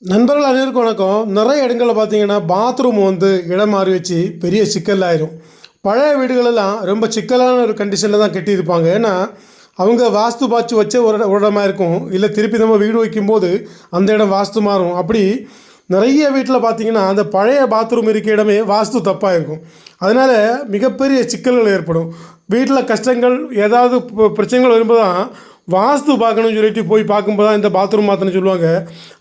நண்பர்கள் அனைவருக்கும் வணக்கம். நிறைய இடங்களில் பார்த்தீங்கன்னா பாத்ரூம் வந்து இடம் மாறி வச்சு பெரிய சிக்கலாயிரும். பழைய வீடுகளெல்லாம் ரொம்ப சிக்கலான ஒரு கண்டிஷனில் தான் கட்டியிருப்பாங்க. ஏன்னா அவங்க வாஸ்து பாய்ச்சி வச்ச ஒரு இடமா இருக்கும். இல்லை திருப்பி நம்ம வீடு வைக்கும்போது அந்த இடம் வாஸ்து மாறும். அப்படி நிறைய வீட்டில் பார்த்தீங்கன்னா அந்த பழைய பாத்ரூம் இருக்க இடமே வாஸ்து தப்பாக இருக்கும். அதனால் மிகப்பெரிய சிக்கல்கள் ஏற்படும். வீட்டில் கஷ்டங்கள் ஏதாவது ப- பிரச்சனைகள் வரும்போது தான் வாஸ்து பார்க்கணும்னு சொல்லிட்டு போய் பார்க்கும்போது தான் இந்த பாத்ரூம் மாற்றணும்னு சொல்லுவாங்க.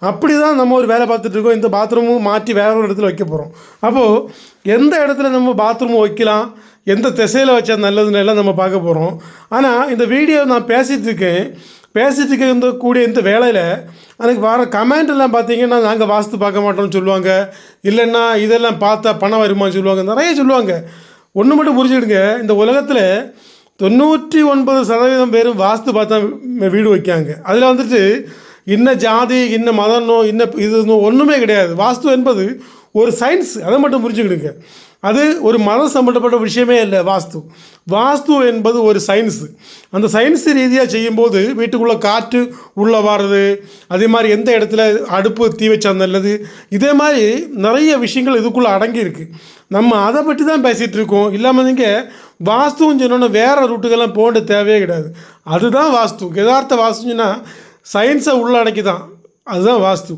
அப்படி தான் நம்ம ஒரு வேலை பார்த்துட்டு இருக்கோம். இந்த பாத்ரூமும் மாற்றி வேற ஒரு இடத்துல வைக்க போகிறோம் அப்போது எந்த இடத்துல நம்ம பாத்ரூம் வைக்கலாம்? எந்த திசையில் வச்சா நல்லதுன்னு எல்லாம் நம்ம பார்க்க போகிறோம் ஆனால் இந்த வீடியோ நான் பேசிகிட்டு இருக்கேன். இருந்த கூடிய இந்த வேலையில் எனக்கு வர கமெண்ட் எல்லாம் பார்த்தீங்கன்னா நாங்கள் வாஸ்து பார்க்க மாட்டோம்னு சொல்லுவாங்க. இல்லைன்னா இதெல்லாம் பார்த்தா பணம் வருமான்னு சொல்லுவாங்க. நிறைய சொல்லுவாங்க. ஒன்று மட்டும் புரிஞ்சுடுங்க இந்த உலகத்தில் தொண்ணூற்றி ஒன்பது சதவீதம் பேரும் வாஸ்து பார்த்தா வீடு வைக்காங்க அதில் வந்துட்டு இன்ன ஜாதி இன்ன மதம் இன்ன இது ஒன்றுமே கிடையாது. வாஸ்து என்பது ஒரு சயின்ஸ் அதை மட்டும் புரிஞ்சுக்கிடுங்க. அது ஒரு மதம் சம்மந்தப்பட்ட விஷயமே இல்லை வாஸ்து. வாஸ்து என்பது ஒரு சயின்ஸு அந்த சயின்ஸ் ரீதியாக செய்யும்போது வீட்டுக்குள்ளே காற்று உள்ளே வாடுறது அதே மாதிரி எந்த இடத்துல அடுப்பு தீ வச்சா நல்லது? இதே மாதிரி நிறைய விஷயங்கள் இதுக்குள்ளே அடங்கியிருக்கு. நம்ம அதை பற்றி தான் பேசிகிட்டு இருக்கோம். இல்லாமல் நீங்கள் வாஸ்துன்னு சொன்னோன்னா வேறு ரூட்டுக்கெல்லாம் போக தேவையே கிடையாது. அதுதான் வாஸ்து. யதார்த்த வாஸ்துன்னா சயின்ஸை உள்ளடக்கி தான் அதுதான் வாஸ்து.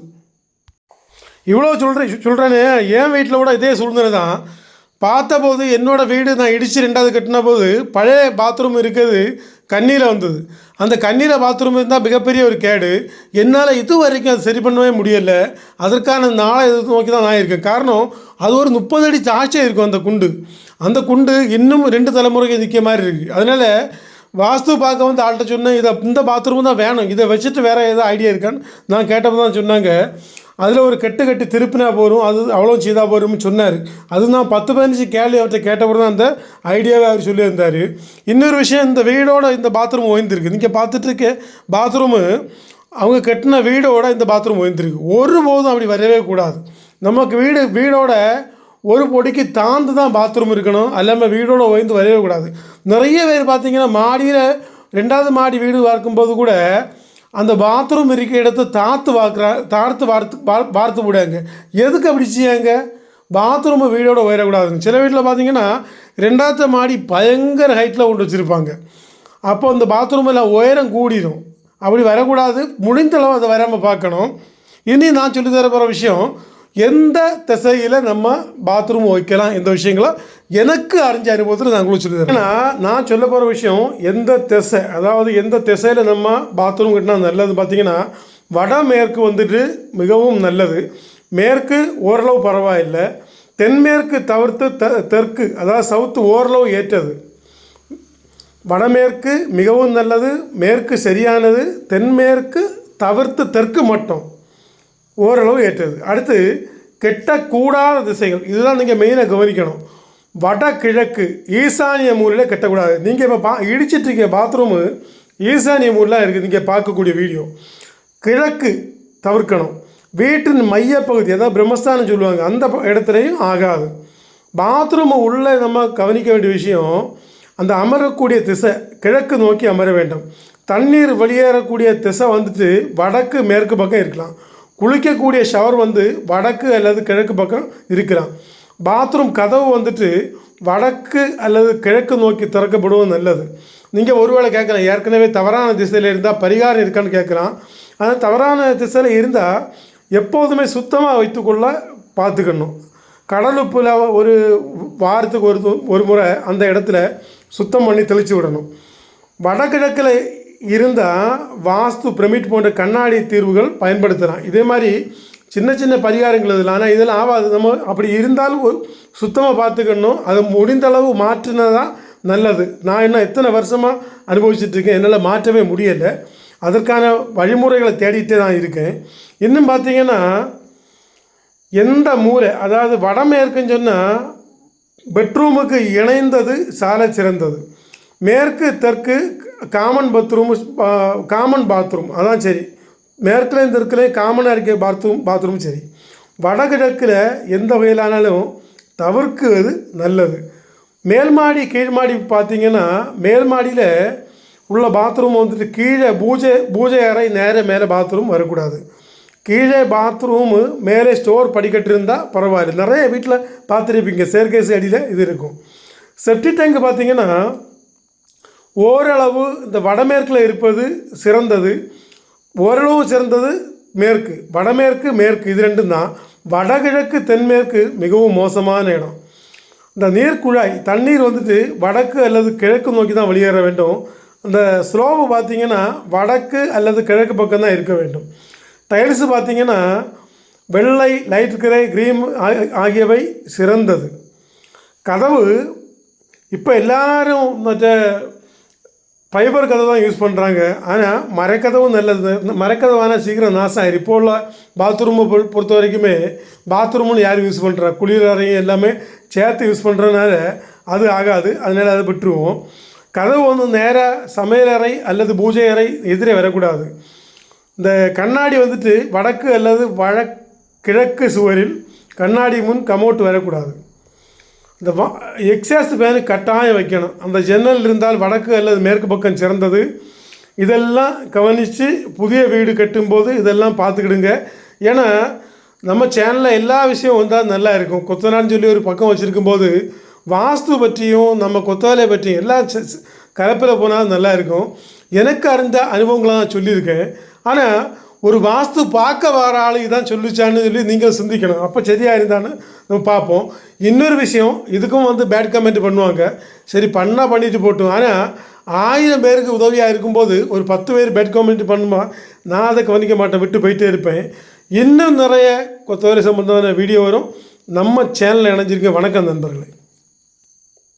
இவ்வளோ சொல்கிறேன் சொல்கிறேனே என் வீட்டில் கூட இதே சூழ்நிலை தான். பார்த்தபோது என்னோடய வீடு நான் இடித்து ரெண்டாவது கட்டின போது பழைய பாத்ரூம் இருக்கிறது கண்ணீரில் வந்தது. அந்த கண்ணீரை பாத்ரூம் இருந்தால் மிகப்பெரிய ஒரு கேடு. என்னால் இது வரைக்கும் அது சரி பண்ணவே முடியலை. அதற்கான நாளை எதிர்த்து நோக்கி தான் நான் இருக்கேன். காரணம் அது ஒரு முப்பது அடி சாட்சியாக இருக்கும் அந்த குண்டு. அந்த குண்டு இன்னும் ரெண்டு தலைமுறைக்கு நிற்க மாதிரி இருக்குது அதனால் வாஸ்து பார்க்க வந்து ஆள்கிட்ட சொன்னேன் இதை இந்த பாத்ரூம் தான் வேணும். இதை வச்சுட்டு வேறு ஏதோ ஐடியா இருக்கான்னு? நான் கேட்டப்போ தான் சொன்னாங்க. அதில் ஒரு கட்டு கட்டி திருப்பினா போகும் அது அவ்வளோ செய்தா போரும்னு சொன்னார். அது நான் பத்து பதினஞ்சு கேள்வி அவர்கிட்ட கேட்டபோது தான் அந்த ஐடியாவை அவர் சொல்லியிருந்தார். இன்னொரு விஷயம் இந்த வீடோட இந்த பாத்ரூம் ஓய்ந்திருக்கு. நீங்கள் பார்த்துட்டு இருக்க பாத்ரூமு அவங்க கட்டின வீடோட இந்த பாத்ரூம் ஓய்ந்திருக்கு. ஒருபோதும் அப்படி வரவே கூடாது. நமக்கு வீடு வீடோட ஒரு பொடிக்கு தாழ்ந்து தான் பாத்ரூம் இருக்கணும். அல்லாமல் வீடோட ஓய்ந்து வரவே கூடாது. நிறைய பேர் பார்த்தீங்கன்னா மாடியில் ரெண்டாவது மாடி வீடு பார்க்கும்போது கூட அந்த பாத்ரூம் இருக்க இடத்த தாத்து பார்க்குறா தாழ்த்து பார்த்து பார்த்து விடாங்க எதுக்கு அப்படி செய்யாங்க பாத்ரூமை வீடோட உயரக்கூடாதுங்க. சில வீட்டில் பார்த்தீங்கன்னா ரெண்டாவது மாடி பயங்கர ஹைட்டில் கொண்டு வச்சுருப்பாங்க. அப்போ அந்த பாத்ரூமில் உயரம் கூடிடும் அப்படி வரக்கூடாது. முடிந்தளவு அதை வராமல் பார்க்கணும். இனி நான் சொல்லித்தர போகிற விஷயம் எந்த திசையில் நம்ம பாத்ரூம் வைக்கலாம் இந்த விஷயங்களை எனக்கு அறிஞ்ச அனுபவத்தில் நான் உங்களுக்கு சொல்லி ஏன்னா நான் சொல்ல போகிற விஷயம் எந்த திசை அதாவது எந்த திசையில் நம்ம பாத்ரூம் கட்டினா நல்லது பார்த்தீங்கன்னா வடமேற்கு வந்துட்டு மிகவும் நல்லது. மேற்கு ஓரளவு பரவாயில்லை. தென்மேற்கு தவிர்த்து த தெற்கு அதாவது சவுத்து ஓரளவு ஏற்றது. வடமேற்கு மிகவும் நல்லது மேற்கு சரியானது தென்மேற்கு தவிர்த்து தெற்கு மட்டும். ஓரளவு ஏற்றது. அடுத்து கெட்டக்கூடாத திசைகள். இதுதான் நீங்கள் மெயினாக கவனிக்கணும். வடகிழக்கு ஈசானிய மூலையில் கெட்டக்கூடாது. நீங்கள் இப்போ பா இடிச்சிட்ருக்க பாத்ரூமு ஈசானிய மூலையில் இருக்குது நீங்கள் பார்க்கக்கூடிய வீடியோ கிழக்கு தவிர்க்கணும். வீட்டின் மையப்பகுதி அதாவது பிரம்மஸ்தானம் சொல்லுவாங்க அந்த இடத்துலையும் ஆகாது. பாத்ரூமை உள்ளே நம்ம கவனிக்க வேண்டிய விஷயம் அந்த அமரக்கூடிய திசை கிழக்கு நோக்கி அமர வேண்டும். தண்ணீர் வெளியேறக்கூடிய திசை வந்துட்டு வடக்கு மேற்கு பக்கம் இருக்கலாம். குளிக்கக்கூடிய ஷவர் வந்து வடக்கு அல்லது கிழக்கு பக்கம் இருக்கிறான் பாத்ரூம் கதவு வந்துட்டு வடக்கு அல்லது கிழக்கு நோக்கி திறக்கப்படுவது நல்லது. நீங்கள் ஒருவேளை கேட்குறேன் ஏற்கனவே தவறான திசையில் இருந்தால் பரிகாரம் இருக்கான்னு கேட்குறான் ஆனால் தவறான திசையில் இருந்தால் எப்போதுமே சுத்தமாக வைத்துக்கொள்ள பார்த்துக்கணும். கடலுப்பில் ஒரு வாரத்துக்கு ஒரு ஒரு முறை அந்த இடத்துல சுத்தம் பண்ணி தெளித்து விடணும். வடகிழக்கில் இருந்தால் வாஸ்து பிரமிட் போன்ற கண்ணாடி தீர்வுகள் பயன்படுத்தலாம். இதே மாதிரி சின்ன சின்ன பரிகாரங்கள் இதில் ஆனால் இதெல்லாம் ஆகாது. நம்ம அப்படி இருந்தாலும் சுத்தமாக பார்த்துக்கணும். அது முடிந்த அளவு மாற்றினதான் நல்லது. நான் என்ன எத்தனை வருஷமாக அனுபவிச்சுட்ருக்கேன் என்னால் மாற்றவே முடியலை. அதற்கான வழிமுறைகளை தேடிகிட்டே தான் இருக்கேன். இன்னும் பார்த்தீங்கன்னா எந்த மூலை அதாவது வடமேற்குன்னு சொன்னால் பெட்ரூமுக்கு இணைந்தது சால சிறந்தது. மேற்கு தெற்கு காமன் பாத்ரூம் காமன் பாத்ரூம் அதான் சரி. மேற்குலேயும் இருக்கிற காமனாக இருக்க பாத்ரூம் பாத்ரூம் சரி. வடகிழக்கில் எந்த வகையிலானாலும் தவிர்க்குவது நல்லது. மேல்மாடி கீழ்மாடி பார்த்தீங்கன்னா மேல் மாடியில் உள்ள பாத்ரூம் வந்துட்டு கீழே பூஜை பூஜை அறை நேர மேலே பாத்ரூம் வரக்கூடாது. கீழே பாத்ரூமு மேலே ஸ்டோர் படிக்கட்டு இருந்தால் பரவாயில்ல. நிறைய வீட்டில் பார்த்துருப்பீங்க செயற்கை அடியில் இது இருக்கும். செப்டி டேங்க் பார்த்தீங்கன்னா ஓரளவு இந்த வடமேற்கில் இருப்பது சிறந்தது ஓரளவு சிறந்தது மேற்கு. வடமேற்கு மேற்கு இது ரெண்டும் தான். வடகிழக்கு தென்மேற்கு மிகவும் மோசமான இடம். இந்த நீர்க்குழாய் தண்ணீர் வந்துட்டு வடக்கு அல்லது கிழக்கு நோக்கி தான் வெளியேற வேண்டும். அந்த ஸ்லோவு பார்த்தீங்கன்னா வடக்கு அல்லது கிழக்கு பக்கம் தான் இருக்க வேண்டும். டைல்ஸு பார்த்திங்கன்னா வெள்ளை லைட் கிரே க்ரீம் ஆகியவை சிறந்தது. கதவு இப்போ எல்லாரும் மற்ற ஃபைபர் கதவு தான் யூஸ் பண்ணுறாங்க ஆனால் மரக்கதவும் நல்லது. இந்த சீக்கிரம் நாசம் ஆயிரும். இப்போ உள்ள பாத்ரூமை பொ- பொறுத்த வரைக்குமே பாத்ரூம்னு யார் யூஸ் பண்ணுறா குளிரறையும் எல்லாமே சேர்த்து யூஸ் பண்ணுறதுனால அது ஆகாது. அதனால் அதை விட்டுருவோம். கதவு வந்து நேராக சமையலறை அல்லது பூஜை அறை எதிரே வரக்கூடாது. இந்த கண்ணாடி வந்துட்டு வடக்கு அல்லது வழ கிழக்கு சுவரில் கண்ணாடி முன் கமோட்டு வரக்கூடாது. இந்த வா எக்ஸாஸ்ட் ஃபேனு கட்டாயம் வைக்கணும். அந்த ஜன்னல் இருந்தால் வடக்கு அல்லது மேற்கு பக்கம் சிறந்தது. இதெல்லாம் கவனித்து புதிய வீடு கட்டும்போது இதெல்லாம் பார்த்துக்கிடுங்க. ஏன்னா நம்ம சேனலில் எல்லா விஷயம் வந்தால் நல்லா இருக்கும். கொத்தனார்னு சொல்லி ஒரு பக்கம் வச்சுருக்கும்போது வாஸ்து பற்றியும் நம்ம கொத்தாலை பற்றியும் எல்லாம் கலப்பில் போனால் நல்லா இருக்கும். எனக்கு அறிந்த அனுபவங்களாக நான் சொல்லியிருக்கேன். ஆனால் ஒரு வாஸ்து பார்க்க வர ஆளுக்கு தான் சொல்லிச்சான்னு சொல்லி நீங்கள் சிந்திக்கணும். அப்போ சரியாக இருந்தான்னு நம்ம பார்ப்போம். இன்னொரு விஷயம் இதுக்கும் வந்து பேட் கமெண்ட் பண்ணுவாங்க. சரி பண்ணால் பண்ணிட்டு போட்டோம். ஆனால் ஆயிரம் பேருக்கு உதவியாக இருக்கும்போது ஒரு பத்து பேர் பேட் கமெண்ட் பண்ணுமா? நான் அதை கவனிக்க மாட்டேன். விட்டு போயிட்டே இருப்பேன். இன்னும் நிறைய கொத்தவரை சம்பந்தமான வீடியோ வரும். நம்ம சேனலில் இணைஞ்சிருக்க வணக்கம் நண்பர்களே.